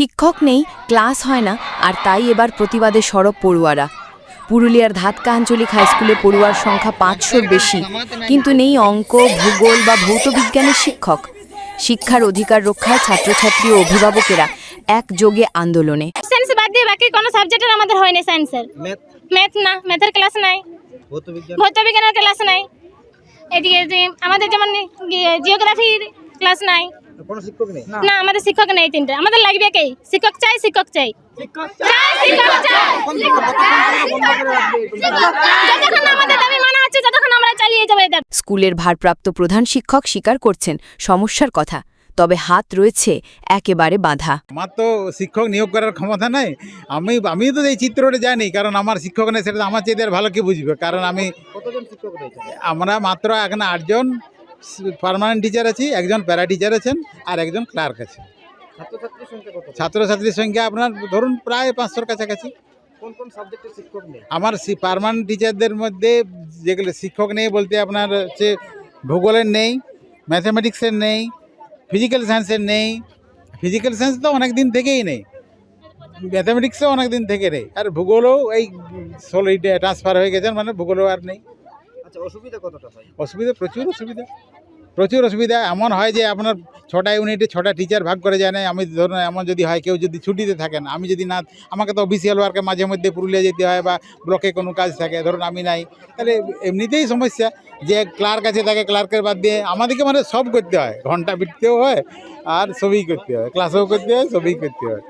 শিক্ষক নেই ক্লাস হয় না আর তাই এবার প্রতিবাদে সরব পড়ুয়ারা। পুরুলিয়ার ধাতকা আঞ্চলিক হাইস্কুলে পড়ুয়ার সংখ্যা পাঁচশোর বেশি কিন্তু নেই অঙ্ক ভূগোল বা ভৌতবিজ্ঞানের শিক্ষক। শিক্ষার অধিকার রক্ষায় ছাত্রছাত্রী ও অভিভাবকেরা একযোগে আন্দোলনে। সায়েন্স বাদ দিয়ে বাকি কোনো সাবজেক্টের আমাদের হয়নি সায়েন্সের ম্যাথ ম্যাথ না ম্যাথের ক্লাস নাই। ক্লাস নাই। এদিকে আমাদের যেমন জিওগ্রাফির ক্লাস নাই। কোনো শিক্ষক নেই? না। আমাদের শিক্ষক নেই তিনটে। আমাদের লাগবে কে? শিক্ষক চাই শিক্ষক চাই। চাই, শিক্ষক চাই। যতক্ষণ আমাদের দাবি মানা হচ্ছে ততক্ষণ আমরা চালিয়ে যাব স্কুলের ভারপ্রাপ্ত প্রধান শিক্ষক স্বীকার করছেন সমস্যার কথা তবে হাত রয়েছে একেবারে বাঁধা। আমার তো শিক্ষক নিয়োগ করার ক্ষমতা নাই। আমি আমি তো এই চিত্রটা জানি কারণ আমার শিক্ষক নেই সেটা তো আমার চেয়ে ভালো কি বুঝবে? কারণ আমি কতজন শিক্ষক আমরা মাত্র এখানে আটজন। পার্মানেন্ট টিচার আছি একজন প্যারা টিচার আছেন আর একজন ক্লার্ক আছে ছাত্রছাত্রীর সংখ্যা আপনার ধরুন প্রায় পাঁচশোর কাছাকাছি। আমার পার্মানেন্ট টিচারদের মধ্যে যেগুলো শিক্ষক নেই বলতে আপনার হচ্ছে ভূগোলের নেই ম্যাথামেটিক্সের নেই ফিজিক্যাল সায়েন্সের নেই। ফিজিক্যাল সায়েন্স তো অনেক দিন থেকেই নেই। ম্যাথামেটিক্সও অনেক দিন থেকে নেই। আর ভূগোলও এই ষোলোই ট্রান্সফার হয়ে গেছেন মানে ভূগোলও আর নেই। আচ্ছা অসুবিধা প্রচুর অসুবিধা। প্রচুর অসুবিধা। এমন হয় যে আপনার ছটা ইউনিটে ছটা টিচার ভাগ করে যায় না। আমি ধরুন, এমন যদি হয়, কেউ যদি ছুটিতে থাকেন, আমি যদি না, আমাকে তো অফিসিয়াল ওয়ার্কে মাঝে মধ্যে পুরুলিয়া যেতে হয় বা ব্লকে কোনো কাজ থাকে, ধরুন আমি নাই, তাহলে এমনিতেই সমস্যা যে ক্লার্ক আছে তাকে ক্লার্কের বাদ দিয়ে আমাদেরকে মানে সব করতে হয়। ঘণ্টা বিটতেও হয়, আর সবই করতে হয় ক্লাসও করতে হয় সবই করতে হয়।